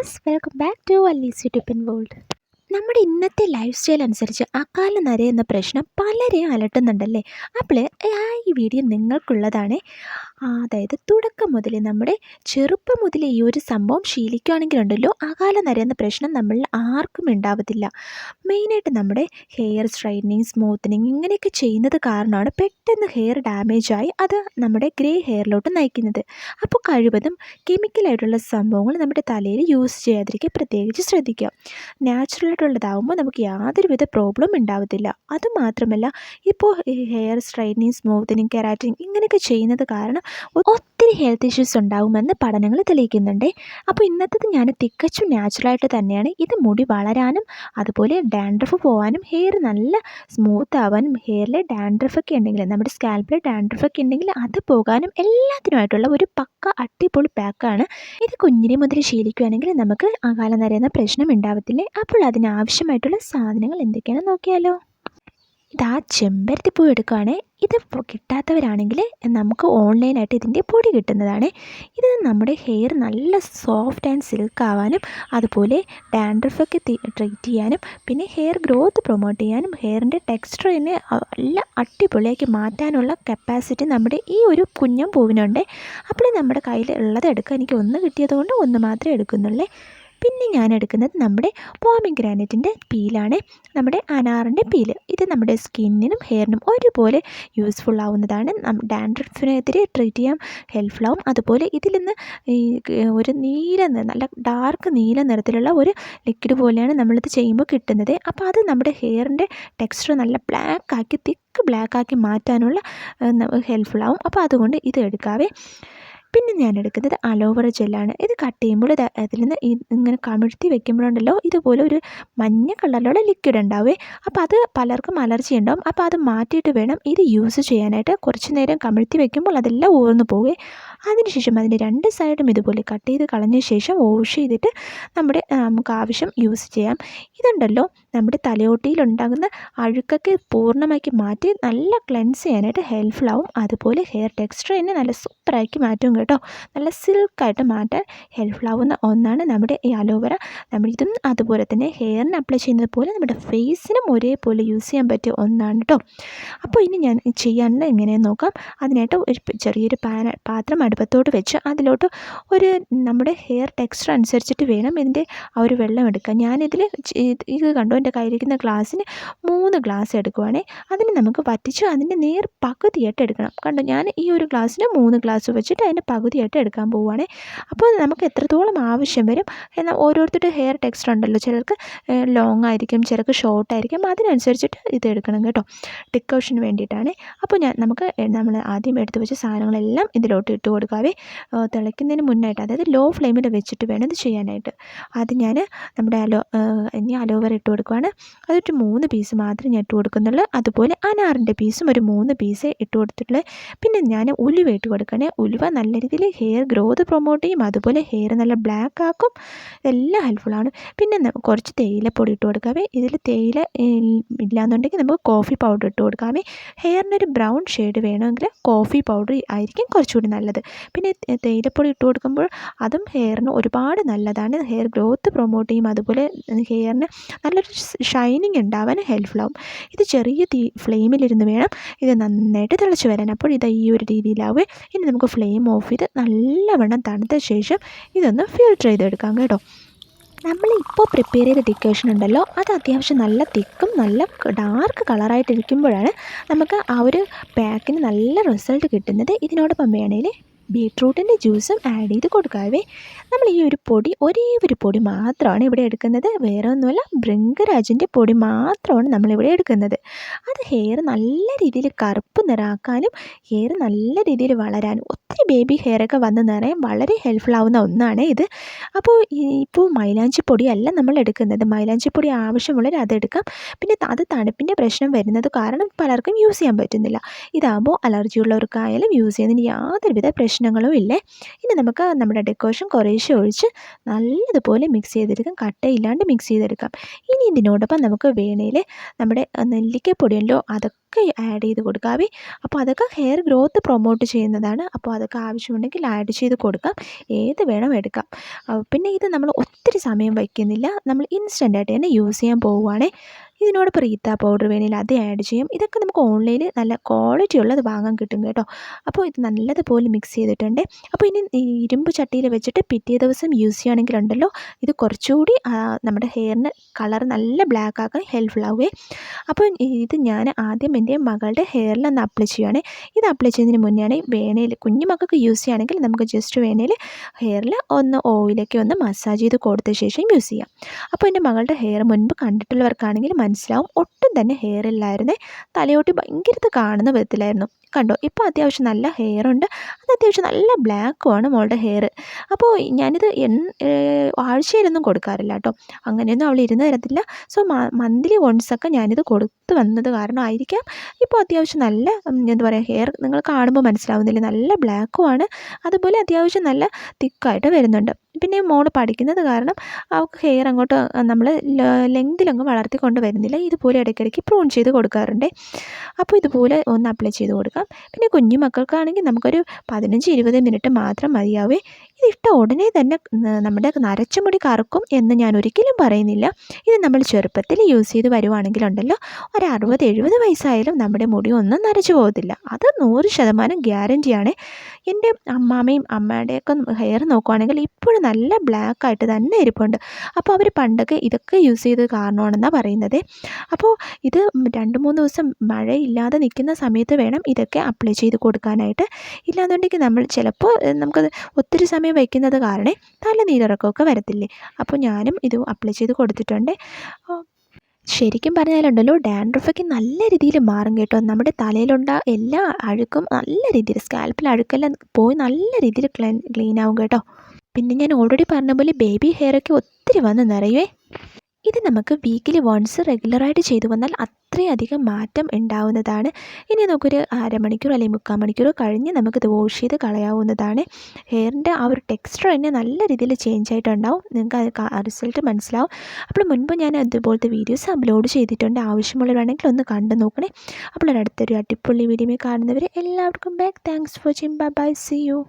viewers, welcome back to Alice YouTube in World. നമ്മുടെ ഇന്നത്തെ life style അനുസരിച്ച് അകാല നര എന്ന പ്രശ്നം പലരെയും അലട്ടുന്നുണ്ടല്ലേ? അപ്പോൾ ഈ വീഡിയോ നിങ്ങൾക്കുള്ളതാണ്. അതായത് തുടക്കം മുതൽ നമ്മുടെ ചെറുപ്പം മുതൽ ഈ ഒരു സംഭവം ശീലിക്കുകയാണെങ്കിലുണ്ടല്ലോ അകാല നര എന്ന പ്രശ്നം നമ്മളിൽ ആർക്കും ഉണ്ടാവത്തില്ല. മെയിനായിട്ട് നമ്മുടെ ഹെയർ സ്ട്രൈറ്റനിങ് സ്മൂത്തനിങ് ഇങ്ങനെയൊക്കെ ചെയ്യുന്നത് കാരണമാണ് പെട്ടെന്ന് ഹെയർ ഡാമേജ് ആയി അത് നമ്മുടെ ഗ്രേ ഹെയറിലോട്ട് നയിക്കുന്നത്. അപ്പോൾ കഴിവതും കെമിക്കലായിട്ടുള്ള സംഭവങ്ങൾ നമ്മുടെ തലയിൽ യൂസ് ചെയ്യാതിരിക്കുക പ്രത്യേകിച്ച് ശ്രദ്ധിക്കുക. നാച്ചുറൽ ആയിട്ടുള്ളതാകുമ്പോൾ നമുക്ക് യാതൊരുവിധ പ്രോബ്ലം ഉണ്ടാവത്തില്ല. അതുമാത്രമല്ല ഇപ്പോൾ ഹെയർ സ്ട്രൈറ്റനിങ് സ്മൂത്തനിങ് കെരാറ്റിൻ ഇങ്ങനെയൊക്കെ ചെയ്യുന്നത് കാരണം ഒത്തിരി ഹെൽത്ത് ഇഷ്യൂസ് ഉണ്ടാകുമെന്ന് പഠനങ്ങൾ തെളിയിക്കുന്നുണ്ട്. അപ്പോൾ ഇന്നത്തത് ഞാൻ തികച്ചും നാച്ചുറലായിട്ട് തന്നെയാണ്. ഇത് മുടി വളരാനും അതുപോലെ ഡാൻഡ്രഫ് പോകാനും ഹെയർ നല്ല സ്മൂത്ത് ആവാനും ഹെയറിൽ ഡാൻഡ്രഫൊക്കെ ഉണ്ടെങ്കിൽ നമ്മുടെ സ്കാൽപ്പിൽ ഡാൻഡ്രഫൊക്കെ ഉണ്ടെങ്കിൽ അത് പോകാനും എല്ലാത്തിനുമായിട്ടുള്ള ഒരു പക്ക അടിപൊളി പാക്കാണ് ഇത് കുഞ്ഞിനെ മുതൽ ശീലിക്കുകയാണെങ്കിൽ നമുക്ക് അകാലം നിറയുന്ന പ്രശ്നം ഉണ്ടാവത്തില്ലേ? അപ്പോൾ അതിനാവശ്യമായിട്ടുള്ള സാധനങ്ങൾ എന്തൊക്കെയാണെന്ന് നോക്കിയാലോ. ഇതാ ചെമ്പരത്തി പൂ എടുക്കുകയാണെങ്കിൽ ഇത് കിട്ടാത്തവരാണെങ്കിൽ നമുക്ക് ഓൺലൈനായിട്ട് ഇതിന്റെ പൊടി കിട്ടുന്നതാണ്. ഇത് നമ്മുടെ ഹെയർ നല്ല സോഫ്റ്റ് ആൻഡ് സിൽക്ക് ആവാനും അതുപോലെ ഡാൻഡ്രഫൊക്കെ ട്രീറ്റ് ചെയ്യാനും പിന്നെ ഹെയർ ഗ്രോത്ത് പ്രൊമോട്ട് ചെയ്യാനും ഹെയറിന്റെ ടെക്സ്ചറിനെ നല്ല അടിപൊളിയാക്കി മാറ്റാനുള്ള കപ്പാസിറ്റി നമ്മുടെ ഈ ഒരു കുഞ്ഞൻ പൂവിനുണ്ട്. അപ്പോൾ നമ്മുടെ കയ്യിൽ ഉള്ളത് എടുക്കുക എനിക്ക് ഒന്ന് കിട്ടിയതുകൊണ്ട് ഒന്ന് മാത്രമേ എടുക്കുന്നുള്ളേ. പിന്നെ ഞാൻ എടുക്കുന്നത് നമ്മുടെ പോമിഗ്രാനൈറ്റിന്റെ പീലാണ്. നമ്മുടെ അനാറിന്റെ പീൽ. ഇത് നമ്മുടെ സ്കിന്നിനും ഹെയറിനും ഒരുപോലെ യൂസ്ഫുൾ ആവുന്നതാണ്. ഡാൻഡ്രഫിനെതിരെ ട്രീറ്റ് ചെയ്യാൻ ഹെൽപ്ഫുൾ ആവും അതുപോലെ ഇതിൽ നിന്ന് ഒരു നീല നല്ല ഡാർക്ക് നീല നിറത്തിലുള്ള ഒരു ലിക്വിഡ് പോലെയാണ് നമ്മളിത് ചെയ്യുമ്പോൾ കിട്ടുന്നത്. അപ്പോൾ അത് നമ്മുടെ ഹെയറിന്റെ ടെക്സ്ചർ നല്ല ബ്ലാക്ക് ആക്കി തിക്ക് ബ്ലാക്ക് ആക്കി മാറ്റാനുള്ള ഹെൽപ്ഫുൾ ആവും അപ്പോൾ അതുകൊണ്ട് ഇത് എടുക്കാവേ. പിന്നെ ഞാൻ എടുക്കുന്നത് അലോവറ ജെല്ലാണ് ഇത് കട്ട് ചെയ്യുമ്പോൾ ഇത് അതിൽ നിന്ന് ഇങ്ങനെ കമിഴ്ത്തി വെക്കുമ്പോഴുണ്ടല്ലോ ഇതുപോലെ ഒരു മഞ്ഞ കളറിലുള്ള ലിക്വിഡ് ഉണ്ടാവേ. അപ്പോൾ അത് പലർക്കും അലർജി ഉണ്ടാവും. അപ്പോൾ അത് മാറ്റിയിട്ട് വേണം ഇത് യൂസ് ചെയ്യാനായിട്ട്. കുറച്ച് നേരം കമിഴ്ത്തി വെക്കുമ്പോൾ അതെല്ലാം ഊർന്നു പോവേ. അതിനുശേഷം അതിന്റെ രണ്ട് സൈഡും ഇതുപോലെ കട്ട് ചെയ്ത് കളഞ്ഞ ശേഷം വാഷ് ചെയ്തിട്ട് നമ്മുടെ നമുക്ക് ആവശ്യം യൂസ് ചെയ്യാം. ഇതുണ്ടല്ലോ നമ്മുടെ തലയോട്ടിയിൽ ഉണ്ടാകുന്ന അഴുക്കൊക്കെ പൂർണമാക്കി മാറ്റി നല്ല ക്ലെൻസ് ചെയ്യാനായിട്ട് ഹെൽപ്ഫുള്ളാവും അതുപോലെ ഹെയർ ടെക്സ്ചറിനെ നല്ല സൂപ്പറാക്കി മാറ്റും കേട്ടോ. നല്ല സിൽക്കായിട്ട് മാറ്റാൻ ഹെൽപ്ഫുള്ളാവുന്ന ഒന്നാണ് നമ്മുടെ ഈ അലോവേറ നമ്മൾ ഇതും അതുപോലെ തന്നെ ഹെയറിന് അപ്ലൈ ചെയ്യുന്നത് പോലെ നമ്മുടെ ഫേസിനും ഒരേപോലെ യൂസ് ചെയ്യാൻ പറ്റിയ ഒന്നാണ് കേട്ടോ. അപ്പോൾ ഇനി ഞാൻ ചെയ്യാനുള്ള എങ്ങനെയെന്ന് നോക്കാം. അതിനായിട്ട് ഒരു ചെറിയൊരു പാന പാത്രം അടുപ്പത്തോട്ട് വെച്ച് അതിലോട്ട് ഒരു നമ്മുടെ ഹെയർ ടെക്സ്ചർ അനുസരിച്ചിട്ട് വേണം ഇതിന്റെ ആ ഒരു വെള്ളം എടുക്കാൻ. ഞാനിതിൽ ഇത് കണ്ടു? എന്റെ കയ്യിലിരിക്കുന്ന ഗ്ലാസ്സിന് മൂന്ന് ഗ്ലാസ് എടുക്കുവാണേ. അതിന് നമുക്ക് വറ്റിച്ച് അതിന്റെ നേർ പകുതിയായിട്ട് എടുക്കണം. കണ്ടോ? ഞാൻ ഈ ഒരു ഗ്ലാസ്സിന് മൂന്ന് ഗ്ലാസ് വെച്ചിട്ട് അതിന്റെ പകുതിയായിട്ട് എടുക്കാൻ പോവുകയാണേ അപ്പോൾ നമുക്ക് എത്രത്തോളം ആവശ്യം വരും? എന്നാൽ ഓരോരുത്തരുടെ ഹെയർ ടെക്സ്ചർ ഉണ്ടല്ലോ. ചിലർക്ക് ലോങ് ആയിരിക്കും ചിലർക്ക് ഷോർട്ട് ആയിരിക്കും. അതിനനുസരിച്ചിട്ട് ഇത് എടുക്കണം കേട്ടോ. ഡിക്കോഷന് വേണ്ടിയിട്ടാണ്. അപ്പോൾ ഞാൻ നമുക്ക് നമ്മൾ ആദ്യം എടുത്ത് വെച്ച സാധനങ്ങളെല്ലാം ഇതിലോട്ട് ഇട്ട് കൊടുക്കാവേ തിളയ്ക്കുന്നതിന് മുന്നായിട്ട് അതായത് ലോ ഫ്ലെയിമിൽ വെച്ചിട്ട് വേണം ഇത് ചെയ്യാനായിട്ട്. അത് ഞാൻ നമ്മുടെ അലോ ഇനി അലോവേറ ഇട്ട് കൊടുക്കുവാണ്. അതൊരു മൂന്ന് പീസ് മാത്രമേ ഞാൻ ഇട്ട് കൊടുക്കുന്നുള്ളൂ. അതുപോലെ അനാറിന്റെ പീസും ഒരു മൂന്ന് പീസ് ഇട്ട് കൊടുത്തിട്ടുള്ളത് പിന്നെ ഞാൻ ഉലുവ ഇട്ട് കൊടുക്കണേ. ഉലുവ നല്ല രീതിയിൽ ഹെയർ ഗ്രോത്ത് പ്രൊമോട്ട് ചെയ്യും. അതുപോലെ ഹെയർ നല്ല ബ്ലാക്ക് ആക്കും. ഇതെല്ലാം ഹെൽപ്ഫുള്ളാണ് പിന്നെ കുറച്ച് തേയിലപ്പൊടി ഇട്ട് കൊടുക്കാവേ. ഇതിൽ തേയില ഇല്ലാന്നുണ്ടെങ്കിൽ നമുക്ക് കോഫി പൗഡർ ഇട്ട് കൊടുക്കാമേ ഹെയറിനൊരു ബ്രൗൺ ഷെയ്ഡ് വേണമെങ്കിൽ കോഫി പൗഡർ ആയിരിക്കും കുറച്ചുകൂടി നല്ലത്. പിന്നെ തേയിലപ്പൊടി ഇട്ട് കൊടുക്കുമ്പോൾ അതും ഹെയറിന് ഒരുപാട് നല്ലതാണ്. ഹെയർ ഗ്രോത്ത് പ്രൊമോട്ട് ചെയ്യും. അതുപോലെ ഹെയറിന് നല്ലൊരു ഷൈനിങ് ഉണ്ടാവാൻ ഹെൽപ്ഫുൾ ആവും. ഇത് ചെറിയ തീ ഫ്ലെയിമിലിരുന്ന് വേണം ഇത് നന്നായിട്ട് തിളച്ച് വരാൻ. അപ്പോൾ ഇത് ഈ ഒരു രീതിയിലാവേ. ഇനി നമുക്ക് ഫ്ലെയിം ഓഫ് ചെയ്ത് നല്ലവണ്ണം തണുത്ത ശേഷം ഇതൊന്ന് ഫിൽറ്റർ ചെയ്തെടുക്കാം കേട്ടോ. നമ്മൾ ഇപ്പോൾ പ്രിപ്പയർ ചെയ്ത ഡിക്കേഷൻ ഉണ്ടല്ലോ അത് അത്യാവശ്യം നല്ല തിക്കും നല്ല ഡാർക്ക് കളറായിട്ടിരിക്കുമ്പോഴാണ് നമുക്ക് ആ ഒരു പാക്കിന് നല്ല റിസൾട്ട് കിട്ടുന്നത്. ഇതിനോടൊപ്പം വേണേൽ ബീട്രൂട്ടിന്റെ ജ്യൂസും ആഡ് ചെയ്ത് കൊടുക്കാവേ. നമ്മൾ ഈ ഒരു പൊടി ഒരേ ഒരു പൊടി മാത്രമാണ് ഇവിടെ എടുക്കുന്നത്. വേറെ ഒന്നുമല്ല ഭൃംഗരാജിന്റെ പൊടി മാത്രമാണ് നമ്മളിവിടെ എടുക്കുന്നത്. അത് ഹെയർ നല്ല രീതിയിൽ കറുപ്പ് നിറാക്കാനും ഹെയർ നല്ല രീതിയിൽ വളരാനും ഒത്തിരി ബേബി ഹെയറൊക്കെ വന്ന് നിറയാൻ വളരെ ഹെൽപ്ഫുൾ ആവുന്ന ഒന്നാണ് ഇത്. അപ്പോൾ ഇപ്പോൾ മൈലാഞ്ചി പൊടിയല്ല നമ്മൾ എടുക്കുന്നത്. മൈലാഞ്ചി പൊടി ആവശ്യമുള്ളവർ അതെടുക്കാം പിന്നെ അത് തണുപ്പിന്റെ പ്രശ്നം വരുന്നത് കാരണം പലർക്കും യൂസ് ചെയ്യാൻ പറ്റുന്നില്ല. ഇതാകുമ്പോൾ അലർജി ഉള്ളവർക്കായാലും യൂസ് ചെയ്യുന്നതിന് യാതൊരുവിധ പ്രശ്നങ്ങളും ഇല്ലേ. ഇനി നമുക്ക് നമ്മുടെ ഡെക്കോഷൻ കുറേശ്ശെ ഒഴിച്ച് നല്ലതുപോലെ മിക്സ് ചെയ്തെടുക്കാം. കട്ടയില്ലാണ്ട് മിക്സ് ചെയ്തെടുക്കാം. ഇനി ഇതിനോടൊപ്പം നമുക്ക് വേണേൽ നമ്മുടെ നെല്ലിക്കപ്പൊടിയല്ലോ അതൊക്കെ ആഡ് ചെയ്ത് കൊടുക്കാവേ അപ്പോൾ അതൊക്കെ ഹെയർ ഗ്രോത്ത് പ്രൊമോട്ട് ചെയ്യുന്നതാണ്. അപ്പോൾ അതൊക്കെ ആവശ്യമുണ്ടെങ്കിൽ ആഡ് ചെയ്ത് കൊടുക്കാം. ഏത് വേണം എടുക്കാം. പിന്നെ ഇത് നമ്മൾ ഒത്തിരി സമയം വയ്ക്കുന്നില്ല. നമ്മൾ ഇൻസ്റ്റന്റായിട്ട് തന്നെ യൂസ് ചെയ്യാൻ പോവുകയാണേ ഇതിനോടൊപ്പം പ്രീത്ത പൗഡർ വേണമെങ്കിൽ അത് ആഡ് ചെയ്യും. ഇതൊക്കെ നമുക്ക് ഓൺലൈനിൽ നല്ല ക്വാളിറ്റി ഉള്ളത് വാങ്ങാൻ കിട്ടും കേട്ടോ. അപ്പോൾ ഇത് നല്ലതുപോലെ മിക്സ് ചെയ്തിട്ടുണ്ട്. അപ്പോൾ ഇനി ഇരുമ്പ് ചട്ടിയിൽ വെച്ചിട്ട് പിറ്റേ ദിവസം യൂസ് ചെയ്യുകയാണെങ്കിലുണ്ടല്ലോ ഇത് കുറച്ചുകൂടി നമ്മുടെ ഹെയറിന് കളർ നല്ല ബ്ലാക്ക് ആക്കാൻ ഹെൽപ്ഫുൾ ആവുകയെ അപ്പോൾ ഇത് ഞാൻ ആദ്യം എന്റെ മകളുടെ ഹെയറിൽ ഒന്ന് അപ്ലൈ ചെയ്യുകയാണ് ഇത് അപ്ലൈ ചെയ്യുന്നതിന് മുന്നെയാണ് വേണേൽ കുഞ്ഞു മക്കൾക്ക് യൂസ് ചെയ്യുകയാണെങ്കിൽ നമുക്ക് ജസ്റ്റ് വേണേൽ ഹെയറിൽ ഒന്ന് ഓയിലൊക്കെ ഒന്ന് മസാജ് ചെയ്ത് കൊടുത്ത ശേഷം യൂസ് ചെയ്യാം. അപ്പോൾ എന്റെ മകളുടെ ഹെയർ മുൻപ് കണ്ടിട്ടുള്ളവർക്കാണെങ്കിൽ മനസ്സിലാവും. ഒട്ടും തന്നെ ഹെയർ ഇല്ലായിരുന്നേ തലയോട്ടി ഭയങ്കരത്ത് കാണുന്ന വിധത്തിലായിരുന്നു. കണ്ടോ? ഇപ്പോൾ അത്യാവശ്യം നല്ല ഹെയർ ഉണ്ട്. അത് അത്യാവശ്യം നല്ല ബ്ലാക്കുമാണ് മോളുടെ ഹെയർ അപ്പോൾ ഞാനിത് എൺ ആഴ്ചയിലൊന്നും കൊടുക്കാറില്ല കേട്ടോ. അങ്ങനെയൊന്നും അവൾ ഇരുന്ന് തരത്തില്ല. സോ മന്ത്ലി വൺസൊക്കെ ഞാനിത് കൊടുത്തു വന്നത് കാരണമായിരിക്കാം. ഇപ്പോൾ അത്യാവശ്യം നല്ല എന്താ പറയുക ഹെയർ നിങ്ങൾ കാണുമ്പോൾ മനസ്സിലാവുന്നില്ല? നല്ല ബ്ലാക്കുമാണ് അതുപോലെ അത്യാവശ്യം നല്ല തിക്കായിട്ട് വരുന്നുണ്ട്. പിന്നെ മോൾ പഠിക്കുന്നത് കാരണം അവൾക്ക് ഹെയർ അങ്ങോട്ട് നമ്മൾ ലെങ്തിലങ്ങ് വളർത്തിക്കൊണ്ട് വരുന്നില്ല. ഇതുപോലെ ഇടയ്ക്കിടയ്ക്ക് പ്രൂൺ ചെയ്ത് കൊടുക്കാറുണ്ട്. അപ്പോൾ ഇതുപോലെ ഒന്ന് അപ്ലൈ ചെയ്ത് കൊടുക്കാം. പിന്നെ കുഞ്ഞു മക്കൾക്കാണെങ്കിൽ നമുക്കൊരു പതിനഞ്ച് ഇരുപത് മിനിറ്റ് മാത്രം മതിയാവേ. ഇതിട്ട ഉടനെ തന്നെ നമ്മുടെ നരച്ച മുടി കറുക്കും എന്ന് ഞാൻ ഒരിക്കലും പറയുന്നില്ല. ഇത് നമ്മൾ ചെറുപ്പത്തിൽ യൂസ് ചെയ്ത് വരുവാണെങ്കിലുണ്ടല്ലോ ഒരു അറുപത് എഴുപത് വയസ്സായാലും നമ്മുടെ മുടി ഒന്നും നരച്ചു പോകത്തില്ല. അത് നൂറ് ശതമാനം ഗ്യാരന്റിയാണ് എന്റെ അമ്മാമ്മയും അമ്മയുടെയൊക്കെ ഹെയർ നോക്കുവാണെങ്കിൽ ഇപ്പോഴും നല്ല ബ്ലാക്ക് ആയിട്ട് തന്നെ ഇരിപ്പുണ്ട്. അപ്പോൾ അവർ പണ്ടൊക്കെ ഇതൊക്കെ യൂസ് ചെയ്ത് കാരണമാണെന്നാണ് പറയുന്നത്. അപ്പോൾ ഇത് രണ്ട് മൂന്ന് ദിവസം മഴയില്ലാതെ നിൽക്കുന്ന സമയത്ത് വേണം ഇതൊക്കെ അപ്ലൈ ചെയ്ത് കൊടുക്കാനായിട്ട്. ഇല്ലാന്നുണ്ടെങ്കിൽ നമ്മൾ ചിലപ്പോൾ നമുക്ക് ഒത്തിരി സമയം വയ്ക്കുന്നത് കാരണം തലനീരിറക്കമൊക്കെ വരത്തില്ലേ? അപ്പോൾ ഞാനും ഇത് അപ്ലൈ ചെയ്ത് കൊടുത്തിട്ടുണ്ട്. ശരിക്കും പറഞ്ഞാലുണ്ടല്ലോ ഡാൻഡ്രഫൊക്കെ നല്ല രീതിയിൽ മാറും കേട്ടോ. നമ്മുടെ തലയിലുണ്ട എല്ലാ അഴുക്കും നല്ല രീതിയിൽ സ്കാൽപ്പിൽ അഴുക്കെല്ലാം പോയി നല്ല രീതിയിൽ ക്ലീൻ ക്ലീൻ ആവും കേട്ടോ. പിന്നെ ഞാൻ ഓൾറെഡി പറഞ്ഞ പോലെ ബേബി ഹെയറൊക്കെ ഒത്തിരി വന്ന് നിറയുവേ. ഇത് നമുക്ക് വീക്കിലി വൺസ് റെഗുലറായിട്ട് ചെയ്തു വന്നാൽ അത്രയധികം മാറ്റം ഉണ്ടാവുന്നതാണ്. ഇനി നമുക്കൊരു അരമണിക്കൂർ അല്ലെങ്കിൽ മുക്കാൽ മണിക്കൂർ കഴിഞ്ഞ് നമുക്കിത് വാഷ് ചെയ്ത് കളയാവുന്നതാണ്. ഹെയറിന്റെ ആ ഒരു ടെക്സ്ചർ തന്നെ നല്ല രീതിയിൽ ചേഞ്ച് ആയിട്ടുണ്ടാവും. നിങ്ങൾക്ക് അത് റിസൾട്ട് മനസ്സിലാവും. അപ്പോൾ മുൻപ് ഞാൻ അതുപോലത്തെ വീഡിയോസ് അപ്ലോഡ് ചെയ്തിട്ടുണ്ട്. ആവശ്യമുള്ളവരാണെങ്കിൽ ഒന്ന് കണ്ടു നോക്കണേ. അപ്പോൾ അടുത്തൊരു അടിപൊളി വീഡിയോ കാണുന്നവർ എല്ലാവർക്കും ബാക്ക് താങ്ക്സ് ഫോർ ചിം ബൈ സി യു